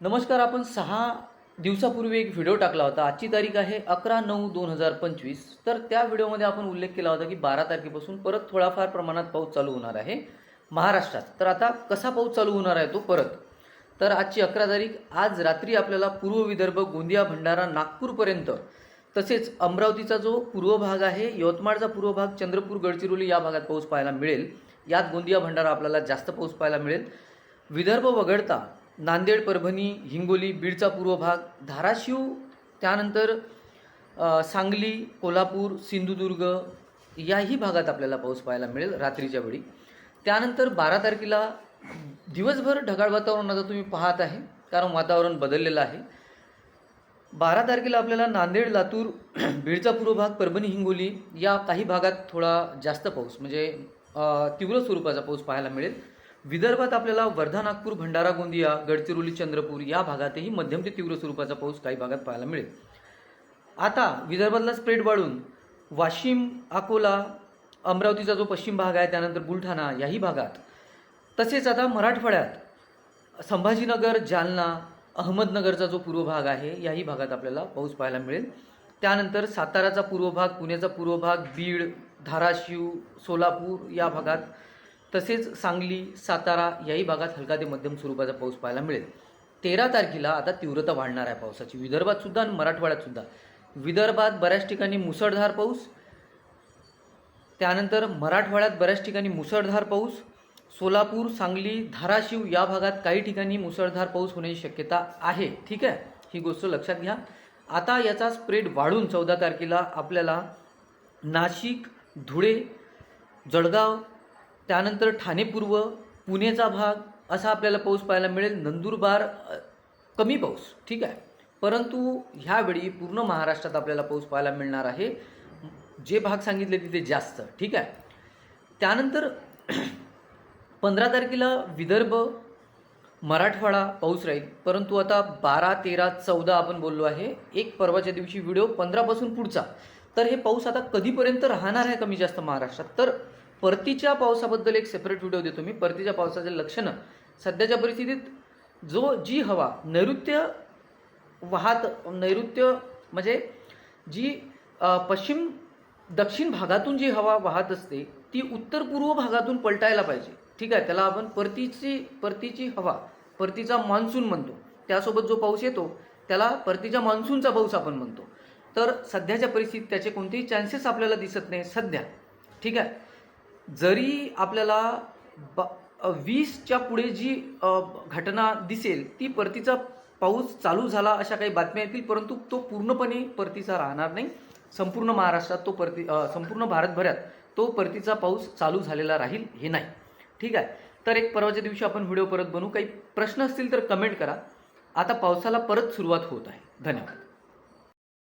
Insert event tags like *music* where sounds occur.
नमस्कार आपण सहा दिवसापूर्वी एक व्हिडिओ टाकला होता. आजची तारीख आहे अकरा नऊ दोन हजार पंचवीस. तर त्या व्हिडिओमध्ये आपण उल्लेख केला होता की बारा तारखेपासून परत थोडाफार प्रमाणात पाऊस चालू होणार आहे महाराष्ट्रात. तर आता कसा पाऊस चालू होणार आहे तो परत? तर आजची अकरा तारीख आज रात्री आपल्याला पूर्व विदर्भ गोंदिया भंडारा नागपूरपर्यंत तसेच अमरावतीचा जो पूर्व भाग आहे यवतमाळचा पूर्व भाग चंद्रपूर गडचिरोली या भागात पाऊस पाहायला मिळेल. यात गोंदिया भंडारा आपल्याला जास्त पाऊस पाहायला मिळेल. विदर्भ वगळता नांदेड परभणी हिंगोली बीडचा पूर्व भाग धाराशिव त्यानंतर सांगली कोल्हापूर सिंधुदुर्ग याही भागात आपल्याला पाऊस पाहायला मिळेल रात्रीच्या वेळी. त्यानंतर बारा तारखेला दिवसभर ढगाळ वातावरण आता तुम्ही पाहत आहे कारण वातावरण बदललेलं आहे. बारा तारखेला आपल्याला नांदेड लातूर *clears throat* बीडचा पूर्व भाग परभणी हिंगोली या काही भागात थोडा जास्त पाऊस म्हणजे तीव्र स्वरूपाचा पाऊस पाहायला मिळेल. विदर्भात आपल्याला वर्धा नागपूर भंडारा गोंदिया गडचिरोली चंद्रपूर या भागातही मध्यम ते तीव्र स्वरूपाचा पाऊस काही भागात पाहायला मिळेल. आता विदर्भातला स्प्रेड वाढून वाशिम अकोला अमरावतीचा जो पश्चिम भाग आहे त्यानंतर बुलढाणा याही भागात तसेच आता मराठवाड्यात संभाजीनगर जालना अहमदनगरचा जो पूर्व भाग आहे याही भागात आपल्याला पाऊस पाहायला मिळेल. त्यानंतर साताराचा पूर्व भाग पुण्याचा पूर्व भाग बीड धाराशिव सोलापूर या भागात तसेच सांगली सातारा याही भागात हलका ते मध्यम स्वरूपाचा पाऊस पाहायला मिळेल. तेरा तारखेला आता तीव्रता वाढणार आहे पावसाची. विदर्भात सुद्धा आणि मराठवाड्यात सुद्धा. विदर्भात बऱ्याच ठिकाणी मुसळधार पाऊस. त्यानंतर मराठवाड्यात बऱ्याच ठिकाणी मुसळधार पाऊस. सोलापूर सांगली धाराशिव या भागात काही ठिकाणी मुसळधार पाऊस होण्याची शक्यता आहे. ठीक आहे? ही गोष्ट लक्षात घ्या. आता याचा स्प्रेड वाढून चौदा तारखेला आपल्याला नाशिक धुळे जळगाव त्यानंतर ठाणे पूर्व पुणेचा भाग असा आपल्याला पाऊस पाहायला मिळेल. नंदुरबार कमी पाऊस ठीक आहे. परंतु ह्यावेळी पूर्ण महाराष्ट्रात आपल्याला पाऊस पाहायला मिळणार आहे. जे भाग सांगितले तिथे जास्त ठीक आहे. त्यानंतर *clears throat* पंधरा तारखेला विदर्भ मराठवाडा पाऊस राहील. परंतु आता बारा तेरा चौदा आपण बोललो आहे. एक परवाच्या दिवशी व्हिडिओ पंधरापासून पुढचा. तर हे पाऊस आता कधीपर्यंत राहणार आहे कमी जास्त महाराष्ट्रात? तर परतीच्या पावसाबद्दल एक सेपरेट व्हिडिओ देतो मी. परतीच्या पावसाचे लक्षणं. सध्याच्या परिस्थितीत जो जी हवा नैऋत्य वाहत नैऋत्य म्हणजे जी पश्चिम दक्षिण भागातून जी हवा वाहत असते ती उत्तर पूर्व भागातून पलटायला पाहिजे. ठीक आहे? त्याला आपण परतीची परतीची हवा परतीचा मान्सून म्हणतो. त्यासोबत जो पाऊस येतो त्याला परतीच्या मान्सूनचा पाऊस आपण म्हणतो. तर सध्याच्या परिस्थितीत त्याचे कोणतेही चान्सेस आपल्याला दिसत नाही सध्या. ठीक आहे? जरी आपल्याला ब वीसच्या पुढे जी घटना दिसेल ती परतीचा पाऊस चालू झाला अशा काही बातम्या येतील परंतु तो पूर्णपणे परतीचा राहणार नाही. संपूर्ण महाराष्ट्रात तो परती संपूर्ण भारतभरात तो परतीचा पाऊस चालू झालेला राहील हे नाही. ठीक आहे? तर एक परवाच्या दिवशी आपण व्हिडिओ परत बनवू. काही प्रश्न असतील तर कमेंट करा. आता पावसाला परत सुरुवात होत आहे. धन्यवाद.